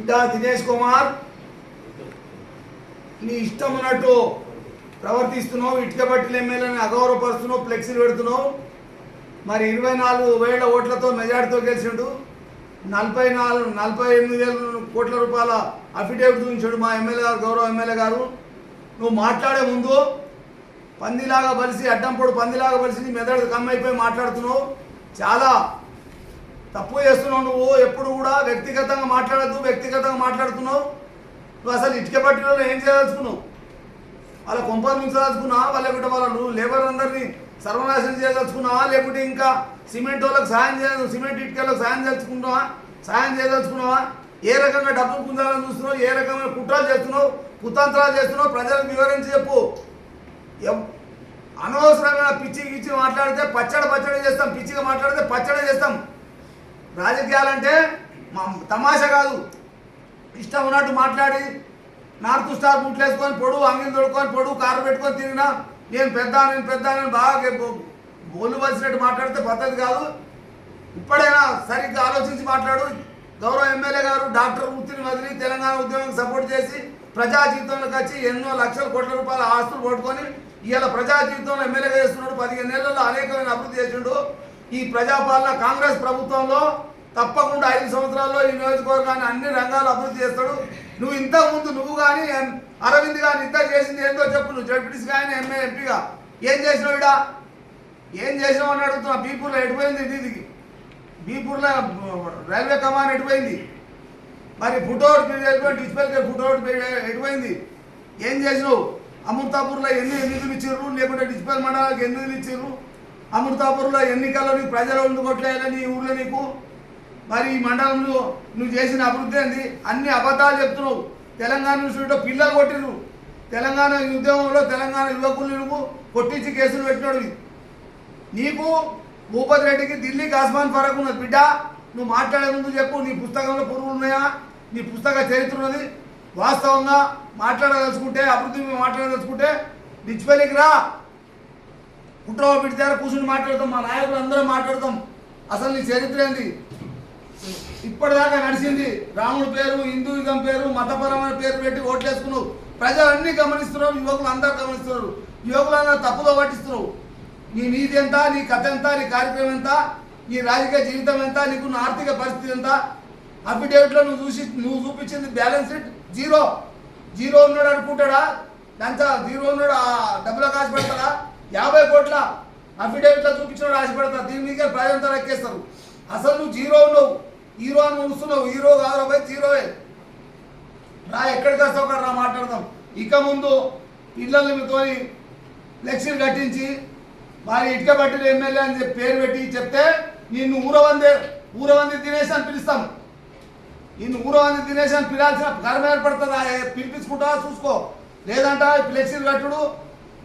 ఇంకా దినేష్ కుమార్. నీ ఇష్టం ఉన్నట్టు ప్రవర్తిస్తున్నావు ఇటుక బట్టిల ఎమ్మెల్యేని అగౌరవపరుస్తున్నావు ఫ్లెక్సీలు పెడుతున్నావు. మరి ఇరవై నాలుగు వేల ఓట్లతో మెజార్టీతో గెలిచిండు. నలభై నాలుగు నలభై ఎనిమిది వేల కోట్ల రూపాయల అఫిడేవిట్ ఉంచాడు మా ఎమ్మెల్యే గారు గౌరవ ఎమ్మెల్యే గారు. నువ్వు మాట్లాడే ముందు పందిలాగా బలిసి అడ్డంపొడు పందిలాగా బలిసి మెదడు కమ్మైపోయి మాట్లాడుతున్నావు. చాలా తప్పు చేస్తున్నావు నువ్వు ఎప్పుడు కూడా వ్యక్తిగతంగా మాట్లాడద్దు వ్యక్తిగతంగా మాట్లాడుతున్నావు. నువ్వు అసలు ఇటుక పట్టిలో ఏం చేయదలుచుకున్నావు? వాళ్ళ కొంపలు మించదలుచుకున్నావా వాళ్ళ వాళ్ళు నువ్వు లేబర్ అందరినీ సర్వనాశనం చేయదలుచుకున్నావా లేకుంటే ఇంకా సిమెంట్ వాళ్ళకి సాయం చేయాలి సిమెంట్ ఇటుకలకు సాయం చేసుకుంటున్నావా సాయం చేయదలుచుకున్నావా? ఏ రకంగా డబ్బులు పొందాలని చూస్తున్నావు? ఏ రకమైన కుట్రాలు చేస్తున్నావు? కుతంత్రాలు చేస్తున్నావు? ప్రజలకు వివరించి చెప్పు. అనవసరంగా పిచ్చి గిచ్చి మాట్లాడితే పచ్చడి పచ్చడి చేస్తాం పిచ్చిగా మాట్లాడితే పచ్చడి చేస్తాం. రాజకీయాలంటే మా తమాషా కాదు. ఇష్టం ఉన్నట్టు మాట్లాడి నార్త్ స్టార్ ముట్లేసుకొని పొడు పొడుగు అంగిలు తొడుకొని పొడు కారు పెట్టుకొని తిరిగినా నేను పెద్ద నేను పెద్ద నేను బాగా బోలు వలిసినట్టు మాట్లాడితే పద్ధతి కాదు. ఇప్పుడైనా సరిగ్గా ఆలోచించి మాట్లాడు. గౌరవ ఎమ్మెల్యే గారు డాక్టర్ వృత్తిని వదిలి తెలంగాణ ఉద్యమానికి సపోర్ట్ చేసి ప్రజా జీవితంలోకి వచ్చి ఎన్నో లక్షల కోట్ల రూపాయల ఆస్తులు పట్టుకొని ఇవాళ ప్రజా జీవితంలో ఎమ్మెల్యేగా చేస్తున్నాడు పదిహేను నెలల్లో అనేకమైన అభివృద్ధి చేసిండు. ఈ ప్రజాపాలన కాంగ్రెస్ ప్రభుత్వంలో తప్పకుండా ఐదు సంవత్సరాల్లో ఈ నియోజకవర్గాన్ని అన్ని రంగాలు అభివృద్ధి చేస్తాడు. నువ్వు ఇంత ముందు నువ్వు కానీ అరవింద్ కానీ ఇంత చేసింది ఏందో చెప్పు నువ్వు. జడ్పీటీసీ కానీ ఎంఏ ఎంపీగా. ఏం చేసినావు ఇడా ఏం చేసినావు అని అడుగుతున్నా. బీపూర్లో ఎడిపోయింది దీనికి బీపూర్లో రైల్వే కమాన్ ఎడిపోయింది మరి ఫుట్ఓవర్ డిస్పెల్ పీరియడ్ ఏటిపోయింది ఏం చేసినావు? అమృతాపూర్లో ఎన్ని నిధులు ఇచ్చారు లేకుంటే డిస్పెల్ మండలాలకు ఎన్ని నిధులు ఇచ్చారు అమృతాపూర్లో ఎన్నికల్లో నీకు ప్రజలు ఉండుకోట్లేదని ఈ నీ నీకు? మరి ఈ మండలంలో నువ్వు చేసిన అభివృద్ధి ఏంది? అన్ని అబద్ధాలు చెప్తున్నావు. తెలంగాణ యూనివర్సిటీలో పిల్లలు కొట్టిరు తెలంగాణ ఉద్యమంలో తెలంగాణ యువకులు నువ్వు కొట్టించి కేసులు పెట్టినాడు నీకు భూపతి రెడ్డికి ఢిల్లీకి ఆస్మాన్ ఫరక్ ఉన్నది. బిడ్డ నువ్వు మాట్లాడే ముందు చెప్పు నీ పుస్తకంలో పురుగులు ఉన్నాయా? నీ పుస్తక చరిత్ర ఉన్నది. వాస్తవంగా మాట్లాడదలుచుకుంటే అభివృద్ధి మాట్లాడదలుచుకుంటే డిచ్పల్లికి రా. కుట్రవ పెడితే కూర్చుని మాట్లాడతాం మా నాయకులు అందరూ మాట్లాడతాం. అసలు నీ చరిత్ర ఏంది? ఇప్పటిదాకా నడిచింది రాముడి పేరు హిందూయిజం పేరు మతపరమైన పేరు పెట్టి ఓట్లేసుకున్నావు. ప్రజలు అన్ని గమనిస్తున్నారు యువకులు అందరూ గమనిస్తున్నారు. యువకులు అందరూ పట్టిస్తున్నావు నీ నీతి ఎంత నీ కథ ఎంత నీ కార్యక్రమం ఎంత నీ రాజకీయ జీవితం ఎంత నీకున్న ఆర్థిక పరిస్థితి ఎంత? అఫిడేవిట్లో నువ్వు చూసి నువ్వు చూపించింది బ్యాలెన్స్ షీట్ జీరో జీరో ఉన్నాడు అనుకుంటాడా? దాంతో జీరో ఉన్నాడు ఆ డబ్బుల కాసి పెడతాడా? యాభై కోట్ల అఫిడవిట్లో చూపించిన ఆశ పెడతారు దీని మీద ప్రజలంతా ఎక్కేస్తారు అసలు నువ్వు జీరో ఉన్నావు. హీరో అని చూస్తున్నావు హీరో కాదు పోయి జీరోవే రా ఎక్కడికి వస్తావు? అక్కడ రా మాట్లాడదాం. ఇక ముందు పిల్లల్ని తోని ఫ్లెక్సీలు కట్టించి వారి ఇటుక పట్టిన ఎమ్మెల్యే అని చెప్పి పేరు పెట్టి చెప్తే నిన్ను ఊరవందే ఊరవంది తినేసి అని పిలుస్తాం. నిన్ను ఊరవంది తినేసి అని పిలాల్సిన కర్మ ఏర్పడుతుంది? పిలిపించుకుంటా చూసుకో. లేదంటే ఫ్లెక్సీలు కట్టుడు.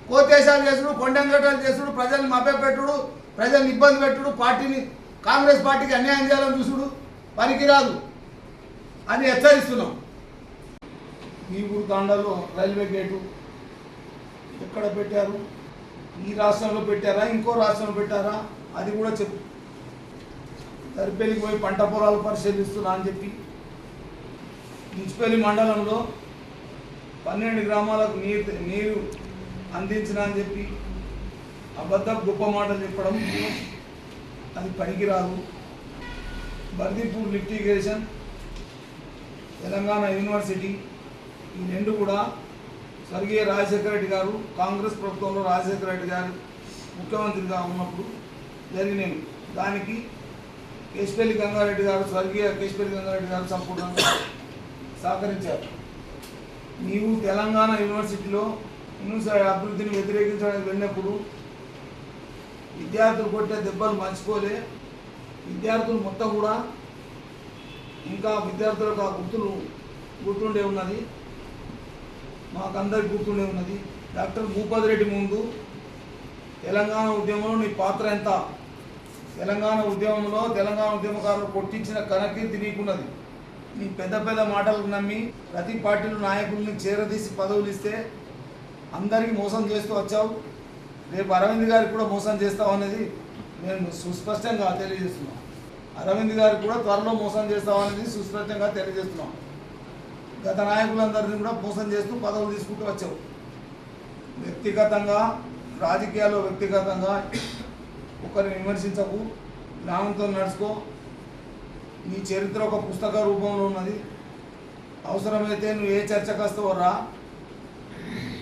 కోతేశాలు చేసుడు కొండంగటాలు చేసుడు ప్రజల్ని మభ్యపెట్టుడు ప్రజల్ని ఇబ్బంది పెట్టుడు పార్టీని కాంగ్రెస్ పార్టీకి అన్యాయం చేయాలని చూసుడు. పనికిరాదు. అని హెచ్చరిస్తున్నాం. ఈ ఊరు తాండాలో రైల్వే గేటు ఎక్కడ పెట్టారు? ఈ రాష్ట్రంలో పెట్టారా? ఇంకో రాష్ట్రంలో పెట్టారా? అది కూడా చెప్పు. తరిపల్లికి పోయి పంట పొలాలు పరిశీలిస్తున్నా అని చెప్పి. మున్సిపల్లి మండలంలో పన్నెండు గ్రామాలకు నీరు నీరు అందించిన అని చెప్పి అబద్ధ గొప్ప మాటలు చెప్పడం అది పనికిరాదు. బర్దీపూర్ లిఫ్ట్ తెలంగాణ యూనివర్సిటీ ఈ రెండు కూడా స్వర్గీయ రాజశేఖర రెడ్డి గారు కాంగ్రెస్ ప్రభుత్వంలో రాజశేఖర రెడ్డి గారు ముఖ్యమంత్రిగా ఉన్నప్పుడు జరిగినవి దానికి కేశపల్లి గంగారెడ్డి గారు స్వర్గీయ కేశపల్లి గంగారెడ్డి గారు సంపూర్ణంగా సహకరించారు. నీవు తెలంగాణ యూనివర్సిటీలో అభివృద్ధిని వ్యతిరేకించడానికి వెళ్ళినప్పుడు విద్యార్థులు కొట్టే దెబ్బలు మర్చిపోలే. విద్యార్థులు మొత్తం కూడా ఇంకా విద్యార్థులకు ఆ గుర్తులు గుర్తుండే ఉన్నది. మాకందరికి గుర్తుండే ఉన్నది. డాక్టర్ భూపతి రెడ్డి ముందు తెలంగాణ ఉద్యమంలో నీ పాత్ర ఎంత? తెలంగాణ ఉద్యమంలో తెలంగాణ ఉద్యమకారులు కొట్టించిన కనకీర్తి నీకున్నది. నీ పెద్ద పెద్ద మాటలకు నమ్మి ప్రతి పార్టీలు నాయకుల్ని చేరదీసి పదవులు ఇస్తే అందరికీ మోసం చేస్తూ వచ్చావు. రేపు అరవింద్ గారికి కూడా మోసం చేస్తావు అనేది నేను సుస్పష్టంగా తెలియజేస్తున్నాను అరవింద్ గారికి కూడా త్వరలో మోసం చేస్తావు అనేది సుస్పష్టంగా తెలియజేస్తున్నాం. గత నాయకులందరినీ కూడా మోసం చేస్తూ పదవులు తీసుకుంటూ వచ్చావు. వ్యక్తిగతంగా రాజకీయాల్లో వ్యక్తిగతంగా ఒకరిని విమర్శించకు జ్ఞానంతో నడుచుకో. నీ చరిత్ర ఒక పుస్తక రూపంలో ఉన్నది. అవసరమైతే నువ్వు ఏ చర్చకు వస్తావో రా.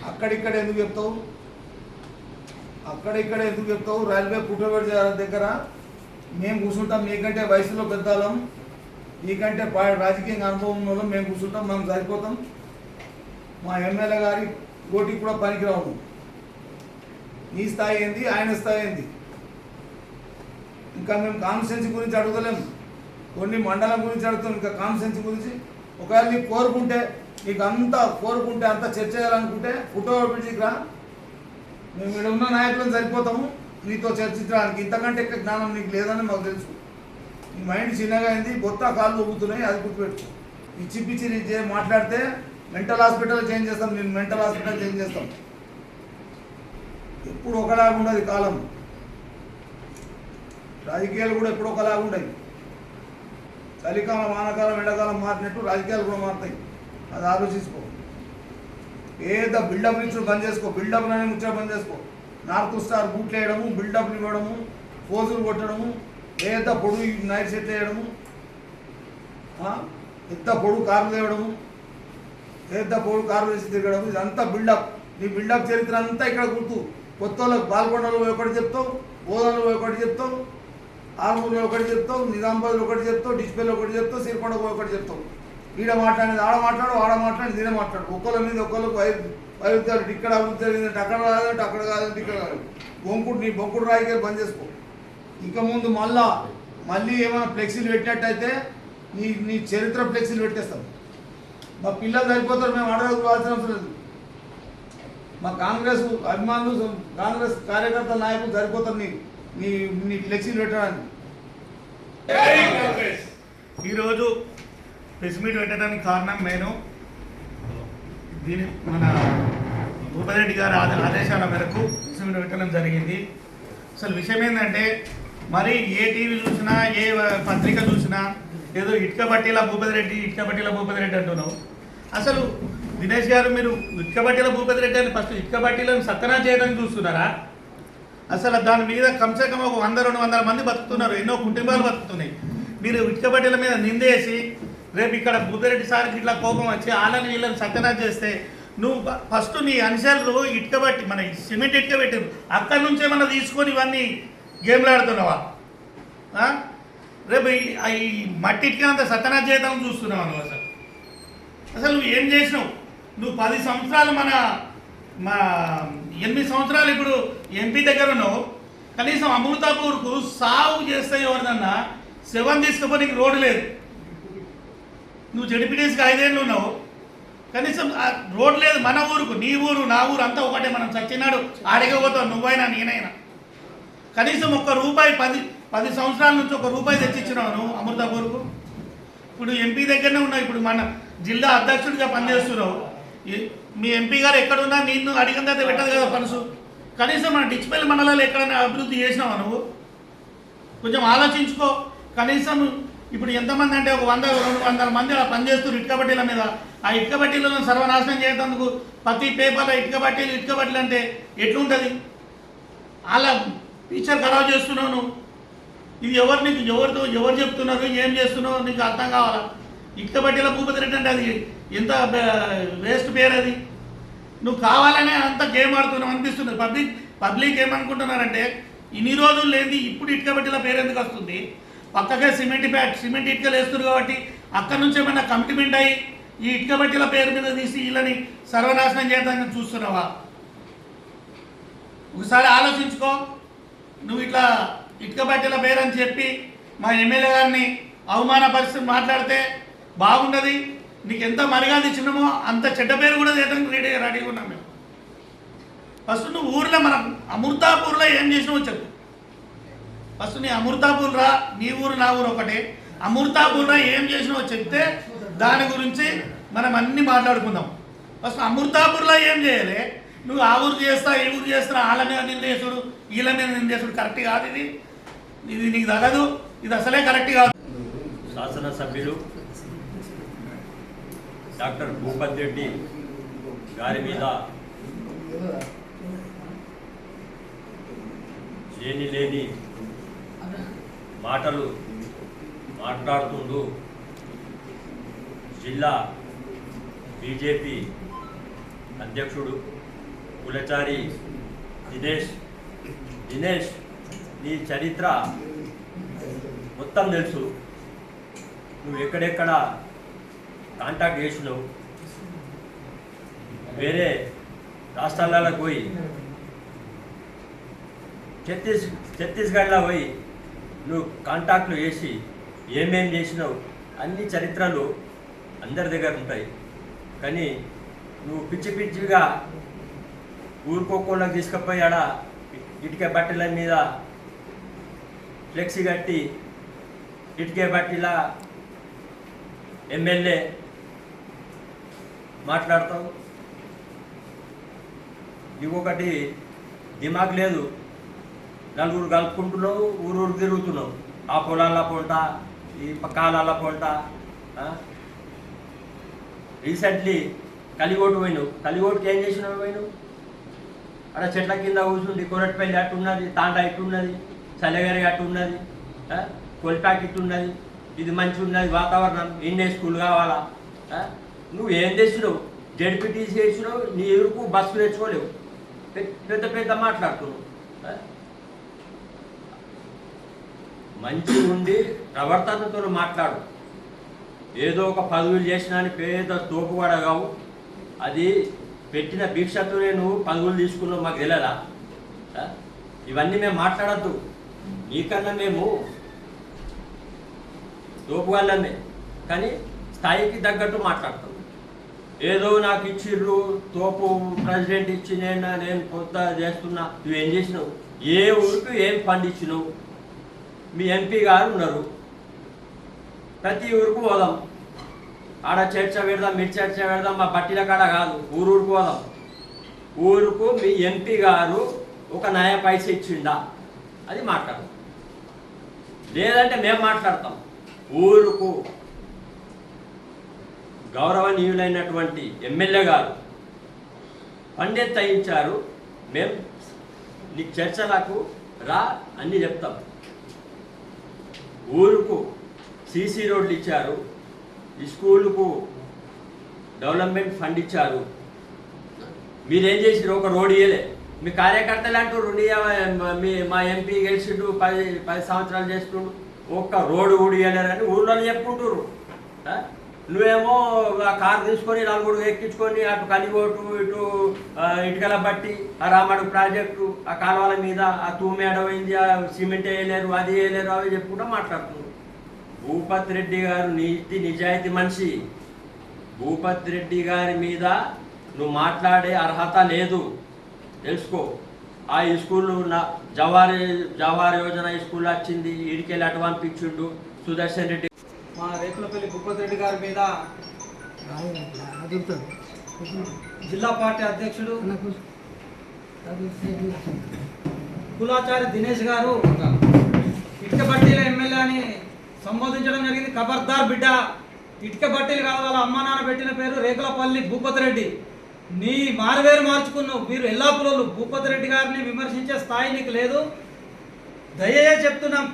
అక్కడిక్కడ ఎందుకు చెప్తావు? అక్కడిక్కడ ఎందుకు చెప్తావు? రైల్వే పుట్టబడి దగ్గర? మేము కూర్చుంటాం మీకంటే వయసులో పెద్దాలం మీకంటే పా- రాజకీయ అనుభవం ఉన్న వాళ్ళం మేము కూర్చుంటాం మేము సరిపోతాం. మా ఎమ్మెల్యే గారి ఓటికి కూడా పనికిరావు. నీ స్థాయి ఏంది? ఆయన స్థాయి ఏంది? ఇంకా మేము కాన్స్టెన్సీ గురించి అడగలేము కొన్ని మండలం గురించి అడుగుతాం ఇంకా కాన్స్టెన్సీ గురించి. ఒకవేళ నీ కోరుకుంటే నీకు అంతా కోరుకుంటే అంతా చర్చ చేయాలనుకుంటే ఫోటో బ్రిడ్జికి రా మేము ఇక్కడ ఉన్న నాయకులను సరిపోతాము. నీతో చర్చించడానికి ఇంతకంటే ఎక్కువ జ్ఞానం నీకు లేదని మాకు తెలుసు. నీ మైండ్ చిన్నగా అయింది బొత్త కాళ్ళు ఊగుతున్నాయి అది గుర్తుపెట్టు పిచ్చి పిచ్చి నీ మాట్లాడితే మెంటల్ హాస్పిటల్ చేంజ్ చేస్తాం నేను మెంటల్ హాస్పిటల్ చేంజ్ చేస్తాం. ఎప్పుడు ఒకలాగా ఉండదు కాలం. రాజకీయాలు కూడా ఎప్పుడు ఒకలాగా ఉండవు చలికాలం వానకాలం ఎండాకాలం మారినట్టు రాజకీయాలు కూడా మారుతాయి. అది ఆలోచించుకో. ఏదో బిల్డప్ నుంచి బంద్ చేసుకో. బిల్డప్ అనే ముచ్చట బంద్ చేసుకో. నార్త్ స్టార్ బూట్లు వేయడము బిల్డప్ ఇవ్వడము పోజులు కొట్టడము ఏదో పొడుగు నైట్ సెట్ వేయడము ఎంత పొడుగు కార్లు తేవడము ఎంత పొడుగు కార్లు వేసి తిరగడం ఇదంతా బిల్డప్. నీ బిల్డప్ చరిత్ర అంతా ఇక్కడ గుర్తు. కొత్త వాళ్ళకి పాల్గొండలో ఒకటి చెప్తావు ఓదాలో ఒకటి చెప్తావు ఆర్మూర్లో ఒకటి చెప్తావు నిజామాబాద్లో ఒకటి చెప్తావు డిస్ప్లేలో ఒకటి చెప్తావు సిరికొండ ఒకటి చెప్తావు. ఈడ మాట్లాడేది ఆడ మాట్లాడు ఆడ మాట్లాడి దీనే మాట్లాడు. ఒక్కళ్ళ మీద ఒక్కళ్ళకి వై వైరుద్ధాలు ఇక్కడ అభివృద్ధి అక్కడ కాదంటే అక్కడ కాదంటే ఇక్కడ కాదు. బొంకుడు నీ బొంకుడు రాయికే బంద్ చేసుకో. ఇక ముందు మళ్ళా మళ్ళీ ఏమైనా ఫ్లెక్సీలు పెట్టినట్టయితే నీ నీ చరిత్ర ఫ్లెక్సీలు పెట్టేస్తాం. మా పిల్లలు సరిపోతారు మేము అడగవలసిన అవసరం లేదు. మా కాంగ్రెస్ అభిమానులు కాంగ్రెస్ కార్యకర్తల నాయకులు సరిపోతారు నీ నీ నీ ఫ్లెక్సీలు పెట్టడానికి. ఈరోజు ప్రెస్ మీట్ పెట్టడానికి కారణం నేను. దీని మన భూపతిరెడ్డి గారి ఆదేశాల మేరకు ప్రెస్ మీట్ పెట్టడం జరిగింది. అసలు విషయం ఏంటంటే మరి ఏ టీవీ చూసినా ఏ పత్రిక చూసినా ఏదో ఇటుక బట్టీల భూపతిరెడ్డి ఇటుక బట్టీల భూపతిరెడ్డి అంటున్నావు. అసలు దినేష్ గారు మీరు ఇటుక బట్టీల భూపతిరెడ్డి అని ఫస్ట్ ఇటుక బట్టీలను సత్యనా చేయడానికి చూస్తున్నారా? అసలు దాని మీద కమ్సే కమ్ ఒక వంద రెండు వందల మంది బతుకుతున్నారు. ఎన్నో కుటుంబాలు బతుకుతున్నాయి. మీరు ఇటుక బట్టల మీద నిందేసి రేపు ఇక్కడ బుద్ధిరెడ్డి సార్కి ఇట్లా కోపం వచ్చి వాళ్ళని వీళ్ళని సత్యనాశ చేస్తే నువ్వు ఫస్ట్ నీ అంశాలు ఇటుకబట్టి మన సిమెంట్ ఇటుక పెట్టారు అక్కడి నుంచే మనం తీసుకొని ఇవన్నీ గేమ్లు ఆడుతున్నావా? రేపు ఈ మట్టి ఇటుక అంత సత్యనాశ చేద్దాం చూస్తున్నావు నువ్వు అసలు అసలు నువ్వు ఏం చేసినావు? నువ్వు పది సంవత్సరాలు మన మా ఎనిమిది సంవత్సరాలు ఇప్పుడు ఎంపీ దగ్గర ఉన్నావు. కనీసం అమృతాపూర్కు సాగు చేస్తే ఎవరిదన్నా శవం తీసుకుపోయి రోడ్డు లేదు. నువ్వు జడిపిడేసికి ఐదేళ్ళు ఉన్నావు. కనీసం రోడ్ లేదు మన ఊరుకు నీ ఊరు నా ఊరు అంతా ఒకటే మనం చచ్చినాడు. ఆడిగా నువ్వైనా నేనైనా. కనీసం ఒక్క రూపాయి పది పది సంవత్సరాల నుంచి ఒక రూపాయి తెచ్చిచ్చినావు నువ్వు అమృతాపూర్కు. ఇప్పుడు ఎంపీ దగ్గరనే ఉన్నావు ఇప్పుడు మన జిల్లా అధ్యక్షుడిగా పనిచేస్తున్నావు. మీ ఎంపీ గారు ఎక్కడున్నా నిన్ను అడిగిన తర్వాత పెట్టదు కదా పనుసు కనీసం మన డిచ్పల్లి మండలాలు ఎక్కడైనా అభివృద్ధి చేసినావా నువ్వు? కొంచెం ఆలోచించుకో. కనీసం ఇప్పుడు ఎంతమంది అంటే ఒక వంద రెండు వందల మంది అలా పనిచేస్తున్నారు ఇటుక బట్టీల మీద. ఆ ఇటుక బట్టీలను సర్వనాశనం చేసేందుకు ప్రతి పేపర్లో ఇటుక బట్టీలు ఇటుక బట్టీలు అంటే ఎట్లుంటుంది? అలా టీచర్ ఖరాబ్ చేస్తున్నావు నువ్వు ఇది ఎవరు నీకు ఎవరితో ఎవరు చెప్తున్నారు ఏం చేస్తున్నావు నీకు అర్థం కావాలా? ఇటుక బట్టీల భూపతి రెడ్డి అంటే అది ఎంత వేస్ట్ పేరు అది? నువ్వు కావాలనే అంత గేమ్ ఆడుతున్నావు అనిపిస్తుంది. పబ్లిక్ పబ్లిక్ ఏమనుకుంటున్నారంటే ఇన్ని రోజులు లేని ఇప్పుడు ఇటుక బట్టీల పేరు ఎందుకు వస్తుంది? పక్కకే సిమెంట్ ప్యాక్ సిమెంట్ ఇటుకలు వేస్తున్నారు కాబట్టి అక్కడ నుంచి ఏమైనా కమిట్మెంట్ అయ్యి ఈ ఇటుక బట్టిల పేరు మీద తీసి వీళ్ళని సర్వనాశనం చేద్దామని చూస్తున్నావా? ఒకసారి ఆలోచించుకో. నువ్వు ఇట్లా ఇటుక బట్టల పేరని చెప్పి మా ఎమ్మెల్యే గారిని అవమానపరిస్థితి మాట్లాడితే బాగుండదు. నీకు ఎంత మర్యాద ఇచ్చినామో అంత చెడ్డ పేరు కూడా చేయడానికి రెడీ రెడీగా ఉన్నాం మేము. ఫస్ట్ నువ్వు ఊర్లో మనం అమృతాపూర్లో ఏం చేసినామో చెప్పు. ఫస్ట్ నీ అమృతాపూర్ రా నీ ఊరు నా ఊరు ఒకటే. అమృతాపూర్లో ఏం చేసినావో చెప్తే దాని గురించి మనం అన్ని మాట్లాడుకుందాం. ఫస్ట్ అమృతాపూర్లో ఏం చేయాలి? నువ్వు ఆ ఊరు చేస్తా ఈ ఊరు చేస్తా వాళ్ళ మీద నిందేసుడు వీళ్ళ మీద నిందేసుడు కరెక్ట్ కాదు ఇది. ఇది నీకు తగదు ఇది అసలే కరెక్ట్ కాదు. శాసనసభ్యులు డాక్టర్ భూపత్ రెడ్డి గారి మీద లేని లేని మాటలు మాట్లాడుతుండు. జిల్లా బీజేపీ అధ్యక్షుడు కులచారి దినేష్. దినేష్ నీ చరిత్ర మొత్తం తెలుసు. నువ్వు ఎక్కడెక్కడ కాంటాక్ట్ చేసినావు? వేరే రాష్ట్రాలలో పోయి ఛత్తీస్ ఛత్తీస్గఢ్లో పోయి నువ్వు కాంటాక్ట్లు చేసి ఏమేం చేసినావు అన్ని చరిత్రలు అందరి దగ్గర ఉంటాయి. కానీ నువ్వు పిచ్చి పిచ్చిగా ఊరుకోకుండా తీసుకుపోయి ఆడ ఇటుక బట్టల మీద ఫ్లెక్సీ కట్టి ఇటుకే బట్టిలా ఎమ్మెల్యే మాట్లాడతావు. ఇంకొకటి దిమాగ్ లేదు. నలుగురు కలుపుకుంటున్నావు ఊరు తిరుగుతున్నావు ఆ పొలాల పొంట ఈ కాలాల పొంట రీసెంట్లీ కలిగోటు పోయినావు. కలిగోటుకి ఏం చేసినావు పోయినావు? అక్కడ చెట్ల కింద కూర్చుంది కొరటిపల్లి అట్టు ఉన్నది తాండా ఇట్టు ఉన్నది చల్లగరి అట్టు ఉన్నది ఆ? ఇట్టు ఉన్నది ఇది మంచి ఉన్నది వాతావరణం ఇండియన్ స్కూల్ కావాలా? నువ్వు ఏం చేసినావు? జడ్పీటీసీ చేసినావు నీ ఎదురుకు బస్సు తెచ్చుకోలేవు. పెద్ద పెద్ద మాట్లాడుతున్నావు మంచి ఉండి ప్రవర్తనతో మాట్లాడు. ఏదో ఒక పదవులు చేసినా అని పేద తోపు కావు అది పెట్టిన భిక్షతోనే నువ్వు పదవులు తీసుకున్నావు మాకు తెలియదా ఇవన్నీ మేము మాట్లాడద్దు. నీకన్నా మేము తోపుగాళ్ళమే కానీ స్థాయికి తగ్గట్టు మాట్లాడతాం. ఏదో నాకు ఇచ్చిర్రు తోపు ప్రెసిడెంట్ ఇచ్చి నేను నేను కొత్త చేస్తున్నా. నువ్వేం చేసినావు? ఏ ఊరికి ఏం పండిచ్చినావు? మీ ఎంపీ గారు ఉన్నారు. ప్రతి ఊరుకు పోదాం. ఆడ చర్చ పెడదాం మీరు చర్చ పెడదాం మా బట్టిల కాడ కాదు ఊరూరుకు పోదాం. ఊరుకు మీ ఎంపీ గారు ఒక నయ పైస ఇచ్చిండా? అది మాట్లాడదాం లేదంటే మేము మాట్లాడతాం. ఊరుకు. గౌరవనీయులైనటువంటి ఎమ్మెల్యే గారు పండిత్ అయించారు మేము నీ చర్చలకు రా అన్నీ చెప్తాం. ఊరుకు సీసీ రోడ్లు ఇచ్చారు స్కూలుకు డెవలప్మెంట్ ఫండ్ ఇచ్చారు. మీరేం చేసిరు ఒక రోడ్ ఇయ్యలే. మీ కార్యకర్తలు అంటారు మీ మా ఎంపీ గెలిచిండు పది పది సంవత్సరాలు చేస్తుండు ఒక్క రోడ్డు కూడా ఇయ్యలేరని ఊళ్ళో చెప్పుకుంటారు నువ్వేమో ఆ కారు తీసుకొని నలుగురు ఎక్కించుకొని అటు కలిగోటు ఇటు ఇటుకల బట్టి ఆ రామడు ప్రాజెక్టు ఆ కాలువల మీద ఆ తూమేడ ఆ సిమెంట్ వేయలేరు అది వేయలేరు అవి చెప్పుకుంటూ మాట్లాడుతున్నారు. భూపత్ రెడ్డి గారు నీతి నిజాయితీ మనిషి. భూపత్ రెడ్డి గారి మీద నువ్వు మాట్లాడే అర్హత లేదు. తెలుసుకో. ఆ స్కూల్ నా జవారి జవార్ యోజన స్కూల్ వచ్చింది ఈడికెళ్ళి అటు పంపించుండు సుదర్శన్ రెడ్డి మా రేకులపల్లి భూపత్ రెడ్డి గారి మీద జిల్లా పార్టీ అధ్యక్షుడు కులాచారి దినేష్ గారు ఇటుక బట్టీల ఎమ్మెల్యే అని సంబోధించడం జరిగింది. ఖబర్దార్ బిడ్డ ఇటుక బట్టీలు కాదు వాళ్ళ అమ్మ నాన్న పెట్టిన పేరు రేకులపల్లి భూపతి రెడ్డి. నీ మారువేరు మార్చుకున్నావు. మీరు ఎల్లాపులోళ్ళు. భూపతి రెడ్డి గారిని విమర్శించే స్థాయి నీకు లేదు. దయచే చెప్తున్నాం.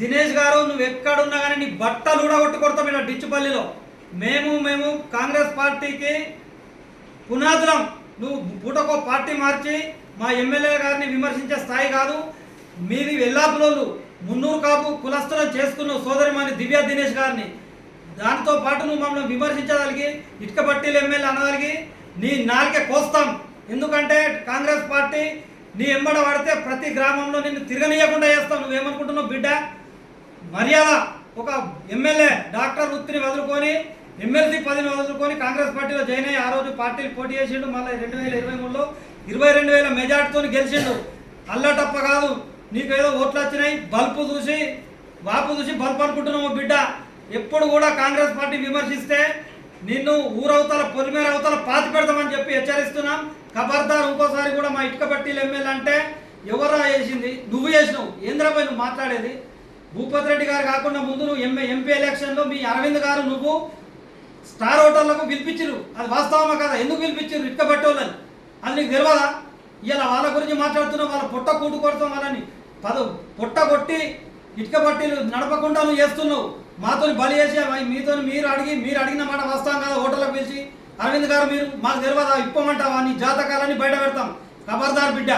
దినేష్ గారు నువ్వు ఎక్కడున్నా కానీ నీ బట్టలు కూడా కొడతాం ఇలా డిచ్చుపల్లిలో. మేము మేము కాంగ్రెస్ పార్టీకి పునాదులం. నువ్వు పూటకో పార్టీ మార్చి మా ఎమ్మెల్యే గారిని విమర్శించే స్థాయి కాదు. మీది వెల్లాపులోళ్ళు మున్నూరు కాపు కులస్తులను చేసుకున్నావు సోదరిమాని దివ్య దినేష్ గారిని. దాంతో పాటు నువ్వు మమ్మల్ని విమర్శించగలిగి ఇటుక పట్టీలు ఎమ్మెల్యే అనగలిగి నీ నాలుకే కోస్తాం. ఎందుకంటే కాంగ్రెస్ పార్టీ నీ ఎంబడ పడితే ప్రతి గ్రామంలో నిన్ను తిరగనీయకుండా చేస్తావు నువ్వేమనుకుంటున్నావు బిడ్డ? మర్యాద ఒక ఎమ్మెల్యే డాక్టర్ వృత్తిని వదులుకొని ఎమ్మెల్సీ పదిని వదులుకొని కాంగ్రెస్ పార్టీలో జాయిన్ అయ్యి ఆ రోజు పార్టీలు పోటీ చేసిండు. మళ్ళీ రెండు వేల ఇరవై మూడులో ఇరవై రెండు వేల మెజార్టీతో గెలిచిండు. అల్లటప్ప కాదు నీకు ఏదో ఓట్లు వచ్చినాయి బల్పు చూసి వాపు చూసి బల్పు అనుకుంటున్నావు బిడ్డ. ఎప్పుడు కూడా కాంగ్రెస్ పార్టీ విమర్శిస్తే నిన్ను ఊరవతల పొలిమేర అవతల పాతి పెడతామని చెప్పి హెచ్చరిస్తున్నాం. ఖబర్దార్ ఇంకోసారి కూడా మా ఇటుక పట్టీలు ఎమ్మెల్యే అంటే ఎవరా చేసింది నువ్వు చేసినావు ఏంద్రపై నువ్వు మాట్లాడేది? భూపతి రెడ్డి గారు కాకుండా ముందు నువ్వు ఎంఏ ఎంపీ ఎలక్షన్లో మీ అరవింద్ గారు నువ్వు స్టార్ హోటళ్ళకు పిలిపించరు అది వాస్తవమా కదా? ఎందుకు పిలిపించారు ఇటుక పట్టేవాళ్ళని. అది నీకు తెలియదా? ఇలా వాళ్ళ గురించి మాట్లాడుతున్నావు వాళ్ళ పుట్ట కూటు కొడతాం వాళ్ళని పద పుట్ట కొట్టి ఇటుక పట్టీలు నడపకుండా నువ్వు చేస్తున్నావు. మాతో బలి చేసి మీతో మీరు అడిగి మీరు అడిగిన మాట వస్తాం కదా హోటల్కి పిలిచి? అరవింద్ గారు మీరు మాకు తెలియదా? ఇప్పమంటావా? నీ జాతకాలని బయట పెడతాం. ఖబర్దార్ బిడ్డ.